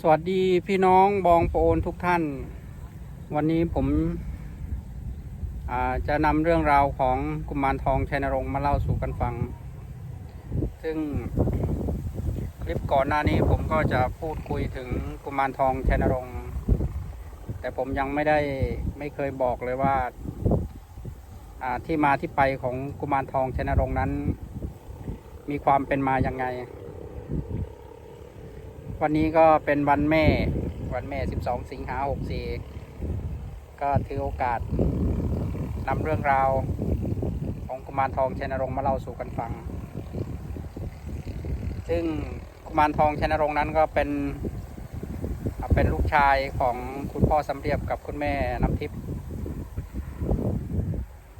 สวัสดีพี่น้องบองโปนทุกท่าน วันนี้ผมจะนำเรื่องราวของกุมารทองชัยนรงค์มาเล่าสู่กันฟัง ซึ่งคลิปก่อนหน้านี้ผมก็จะพูดคุยถึงกุมารทองชัยนรงค์แต่ผมยังไม่ได้ไม่เคยบอกเลยว่าอ่าที่มาที่ไปของกุมารทองชัยนรงค์นั้น มีความเป็นมาอย่างไง วันนี้ก็เป็นวันแม่ วันแม่ 12 สิงหา64 ก็ถือโอกาสนำเรื่องราวของกุมารทองชัยนรงค์มาเล่าสู่กันฟัง ซึ่งกุมารทองชัยนรงค์นั้นก็เป็นเป็นลูกชายของคุณพ่อสำเรียบกับคุณแม่น้ำทิพย์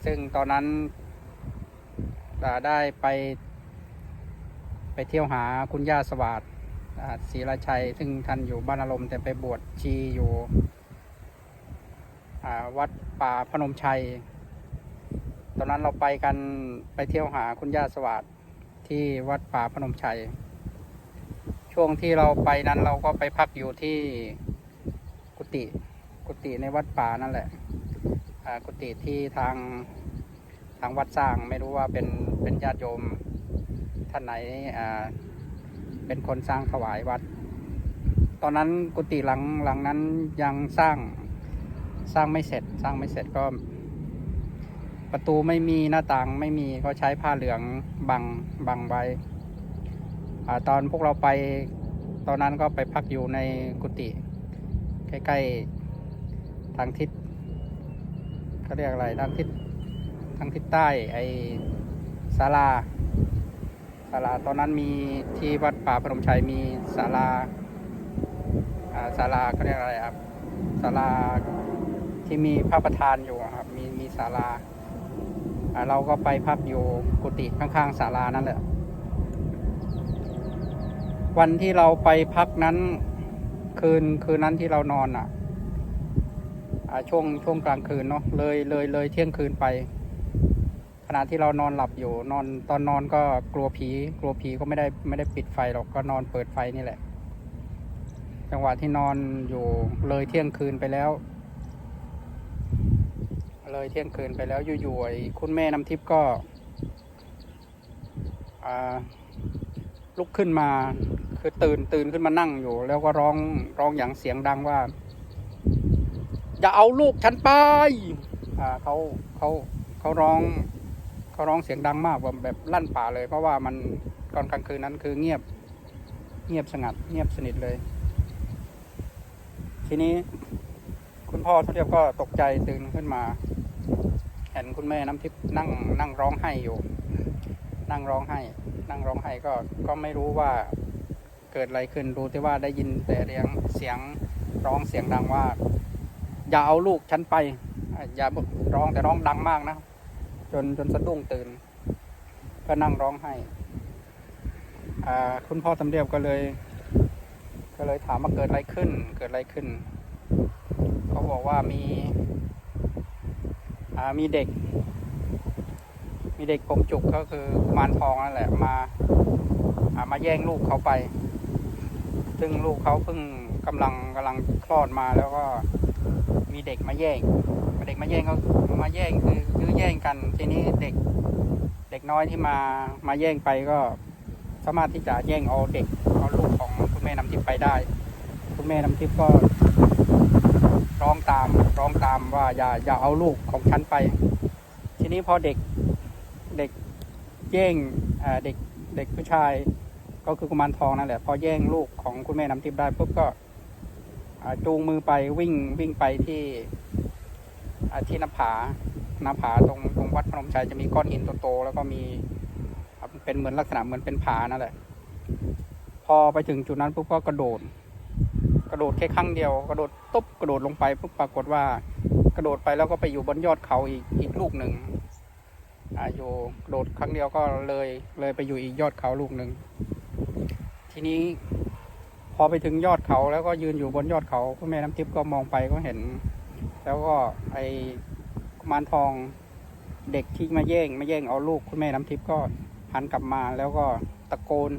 ซึ่งตอนนั้นได้ไปไปเที่ยวหาคุณย่าสวัสด ศรีราชัย ซึ่งท่านอยู่บ้านอารมณ์แต่ไปบวชชีอยู่วัดป่าพนมชัย ตอนนั้นเราไปกันไปเที่ยวหาคุณย่าสวัสดที่วัดป่าพนมชัย ช่วงที่เราไปนั้นเราก็ไปพักอยู่ที่กุฏิกุฏิในวัดป่านั่นแหละกุฏิที่ทางทางวัดสร้างไม่รู้ว่าเป็นเป็นญาติโยมท่านไหนอ่า เป็นคนสร้างถวายวัด ตอนนั้นกุฏิหลังหลังนั้นยังสร้างสร้างไม่เสร็จ สร้างไม่เสร็จก็ ประตูไม่มีหน้าต่างไม่มีก็ใช้ผ้าเหลืองบังบังไว้อตอนพวกเราไป ตอนนั้นก็ไปพักอยู่ในกุฏิใกล้ๆทางทิศเขาเรียกอะไรทางทิศทางทิศใต้ไอศาลา ลาตอนนั้นมีที่วัดป่าพนมชัยมีศาลาศาลาก็เรียกอะไรครับศาลาที่มีพระประธานอยู่ครับ มีมีศาลาเราก็ไปพักอยู่กุฏิข้างๆศาลานั่นแหละ วันที่เราไปพักนั้นคืนคืนนั้นที่เรานอนอะอ่าช่วงช่วงกลางคืนเนาะเลยเลยเลยเที่ยงคืนไป ขณะที่เรานอนหลับอยู่นอนตอนนอนก็กลัวผี กลัวผีก็ไม่ได้ไม่ได้ปิดไฟหรอกก็นอนเปิดไฟนี่แหละ จังหวะที่นอนอยู่เลยเที่ยงคืนไปแล้ว เลยเที่ยงคืนไปแล้วอยู่ๆไอ้คุณแม่น้ำทิพย์ก็ลุกขึ้นมาคือตื่นตื่นขึ้นมานั่งอยู่ แล้วก็ร้องร้องอย่างเสียงดังว่า อย่าเอาลูกฉันไปอ่าเขาเขาเขาร้อง เขาร้องเสียงดังมากแบบแบบลั่นป่าเลย เพราะว่ามันตอนกลางคืนนั้นคือเงียบเงียบสงัด เงียบสนิทเลย ทีนี้ คุณพ่อทุเรียบก็ตกใจตื่นขึ้นมา เห็นคุณแม่น้ำทิพย์นั่งนั่งร้องไห้อยู่ นั่งร้องไห้ นั่งร้องไห้ก็ก็ไม่รู้ว่าเกิดอะไรขึ้นรู้แต่ว่าได้ยินแต่เสียงเสียงร้องเสียงดังว่า อย่าเอาลูกฉันไปอย่าร้องแต่ร้องดังมากนะ นจนสะดุ้งตื่น ก็นั่งร้องไห้คุณพ่อสำเรียบก็เลย ก็เลยถามว่าเกิดอะไรขึ้น เกิดอะไรขึ้น เขาบอกว่ามีมีเด็ก มีเด็กผมจุกก็คือกุมารทองนั่นแหละมาามาแย่งลูกเขาไป ซึ่งลูกเขาเพิ่งกำลังกำลังคลอดมาแล้วก็ มีเด็กมาแย่งเด็กมาแย่งก็มาแย่งคือยื้อแย่งกัน ทีนี้เด็ก เด็กน้อยที่มามาแย่งไปก็สามารถที่จะแย่งเอาเด็กเอาลูกของคุณแม่น้ำทิพย์ไปได้ คุณแม่น้ำทิพย์ก็ร้องตามร้องตามว่าอย่าอย่าเอาลูกของฉันไป ทีนี้พอเด็กเด็กแย่งเด็กเด็กผู้ชายก็คือกุมารทองนั่นแหละพอแย่งลูกของคุณแม่น้ำทิพย์ได้ปุ๊บก็ จูงมือไปวิ่งวิ่งไปที่ที่หน้าผาหน้าผาตรงตรงวัดพนมชัยจะมีก้อนหินโตๆแล้วก็มีเป็นเหมือนลักษณะเหมือนเป็นผานั่นแหละ พอไปถึงจุดนั้นปุ๊บก็กระโดด กระโดดแค่ครั้งเดียว กระโดดตุ๊บกระโดดลงไปปุ๊บปรากฏว่ากระโดดไปแล้วก็ไปอยู่บนยอดเขาอีกอีกลูกหนึ่งออยู่กระโดดครั้งเดียวก็เลยเลยไปอยู่อีกยอดเขาลูกหนึ่งทีนี้ พอไปถึงยอดเขาแล้วก็ยืนอยู่บนยอดเขาคุณแม่น้ำทิพย์ก็มองไปก็เห็น แล้วก็ไอกุมารทองเด็กที่มาแย่งมาแย่งเอาลูกคุณแม่น้ำทิพย์ก็หันกลับมาแล้วก็ตะโกน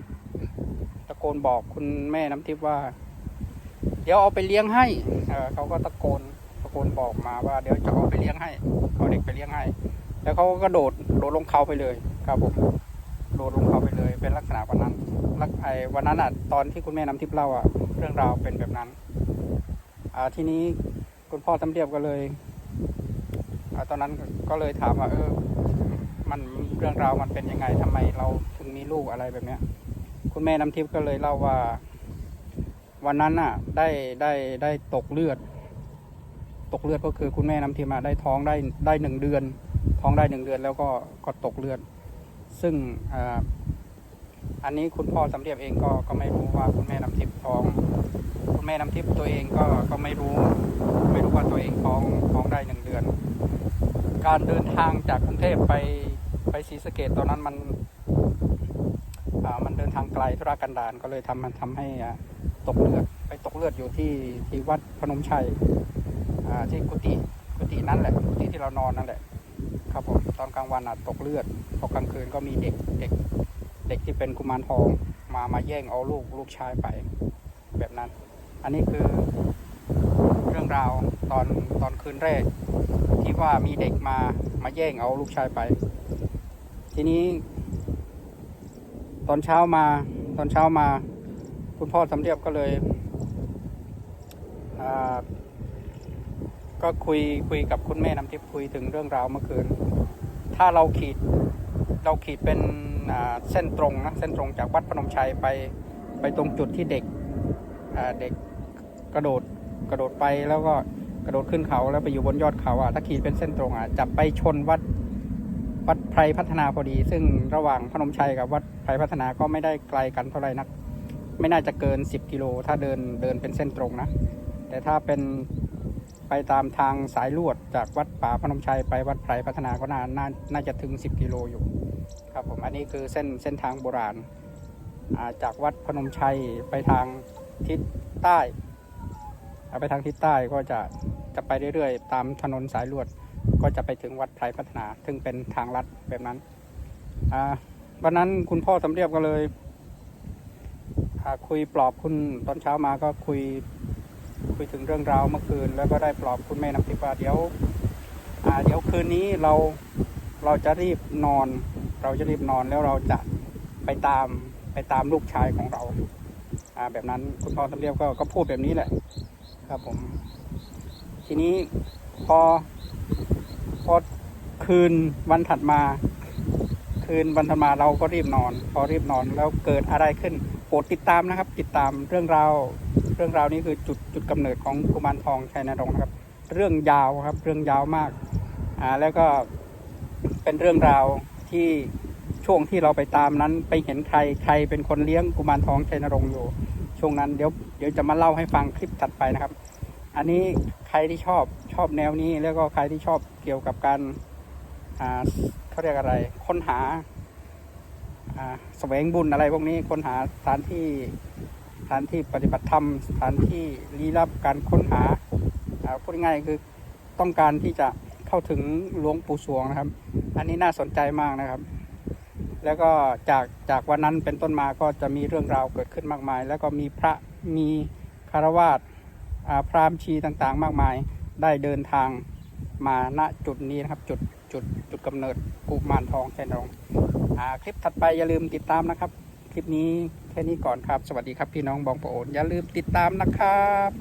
ตะโกนบอกคุณแม่น้ำทิพย์ว่า เดี๋ยวเอาไปเลี้ยงให้เเขาก็ตะโกนตะโกนบอกมาว่าเดี๋ยวจะเอาไปเลี้ยงให้เอาเด็กไปเลี้ยงให้ แล้วเขาก็กระโดดโดดลงเขาไปเลยครับผมโดดลงเขาไปเลย เป็นลักษณะวันนั้นลักไอวันนั้นอะตอนที่คุณแม่น้ำทิพย์เล่าอะเรื่องราวเป็นแบบนั้นอ่าทีนี้คุณพ่อตำเรียบก็เลยอาตอนนั้นก็เลยถามว่าเออ มันเรื่องราวมันเป็นยังไงทำไมเราถึงมีลูกอะไรแบบเนี้ย คุณแม่น้ำทิพย์ก็เลยเล่าว่า วันนั้นน่ะ ได้ได้ได้ตกเลือด ตกเลือดก็คือคุณแม่น้ำทิพย์อะได้ท้องได้ได้หนึ่งเดือน ท้องได้หนึ่งเดือนแล้วก็ก็ตกเลือด ซึ่ง อันนี้คุณพ่อสำเรียบเองก็ก็ไม่รู้ว่าคุณแม่น้ำทิพย์ท้อง คุณแม่น้ำทิพย์ตัวเองก็ก็ไม่รู้ ไม่รู้ว่าตัวเองท้องท้องได้หนึ่งเดือน การเดินทางจากกรุงเทพไปไปศรีสะเกดตอนนั้นมันมันเดินทางไกลธุรกันดารก็เลยทำมันทำให้ตกเลือดไปตกเลือดอยู่ที่ที่วัดพนมชัยที่กุฏิกุฏินั้นแหละกุฏิที่เรานอนนั่นแหละ ครับผมตอนกลางวันอะตกเลือดพอกลางคืนก็มีเด็กเด็ก เด็กที่เป็นกุมารทองมามาแย่งเอาลูกลูกชายไปแบบนั้น อันนี้คือเรื่องราวตอนตอนคืนแรก ที่ว่ามีเด็กมามาแย่งเอาลูกชายไป ทีนี้ ตอนเช้ามา ตอนเช้ามา คุณพ่อสำเรียบก็เลยก็คุยคุยกับคุณแม่น้ำทิพย์คุยถึงเรื่องราวเมื่อคืน ถ้าเราขีดเราขีดเป็น เส้นตรงนะเส้นตรงจากวัดพนมชัยไปไปตรงจุดที่เด็กเด็กกระโดดกระโดดไปแล้วก็กระโดดขึ้นเขาแล้วไปอยู่บนยอดเขาอะถ้าขีดเป็นเส้นตรงอะจะไปชนวัดวัดไพรพัฒนาพอดี ซึ่งระหว่างพนมชัยกับวัดไพรพัฒนาก็ไม่ได้ไกลกันเท่าไหร่นัก ไม่น่าจะเกิน 10 กิโล ถ้าเดินเดินเป็นเส้นตรงนะ แต่ถ้าเป็นไปตามทางสายลวดจากวัดป่าพนมชัยไปวัดไพรพัฒนาก็น่านาน่าจะถึง 10 กิโลอยู่ ครับผมอันนี้คือเส้นเส้นทางโบราณาจากวัดพนมชัยไปทางทิศใต้อ่าไปทางทิศใต้ก็จะจะไปเรื่อยๆ ตามถนนสายลวด ก็จะไปถึงวัดไพรพัฒนา ซึ่งเป็นทางลัดแบบนั้นวันนั้นคุณพ่อสำเรียบก็เลยคุยปลอบคุณตอนเช้ามาก็คุยคุยถึงเรื่องราวเมื่อคืน แล้วก็ได้ปลอบคุณแม่น้ำทิพย์ว่าเดี๋ยวเดี๋ยวคืนนี้เราเราจะรีบนอน เราจะรีบนอนแล้วเราจะไปตามไปตามลูกชายของเราอ่าแบบนั้นคุณพ่อสำเรียบก็ก็พูดแบบนี้แหละ ครับผม ทีนี้พอพอคืนวันถัดมา คืนวันถัดมาเราก็รีบนอน พอรีบนอนแล้วเกิดอะไรขึ้นโปรดติดตามนะครับ ติดตามเรื่องราวเรื่องราวนี้คือจุดจุดกำเนิดของกุมารทองชัยนรงค์นะครับ เรื่องยาวครับ เรื่องยาวมากอ่าแล้วก็เป็นเรื่องราว ที่ช่วงที่เราไปตามนั้นไปเห็นใครใครเป็นคนเลี้ยงกุมารทองชัยนรงค์อยู่ ช่วงนั้นเดี๋ยวเดี๋ยวจะมาเล่าให้ฟังคลิปถัดไปนะครับ อันนี้ใครที่ชอบชอบแนวนี้แล้วก็ใครที่ชอบเกี่ยวกับการอ่าเขาเรียกอะไร ค้นหาอ่าแสวงบุญอะไรพวกนี้ค้นหาสถานที่สถานที่ปฏิบัติธรรมสถานที่ลี้ลับการค้นหาอ่าพูดง่ายๆคือต้องการที่จะเข้าถึงหลวงปู่สวงนะครับ อันนี้น่าสนใจมากนะครับ แล้วก็จากจากวันนั้นเป็นต้นมาก็จะมีเรื่องราวเกิดขึ้นมากมาย แล้วก็มีพระมีคารวาสอ่าพราหมณ์ชีต่างๆ มากมายได้เดินทางมาณจุดนี้นะครับ จุดจุดจุดกำเนิดกุมารทองแค่นองอ่าคลิปถัดไปอย่าลืมติดตามนะครับ คลิปนี้แค่นี้ก่อนครับ สวัสดีครับพี่น้องบองประโอนอย่าลืมติดตามนะครับ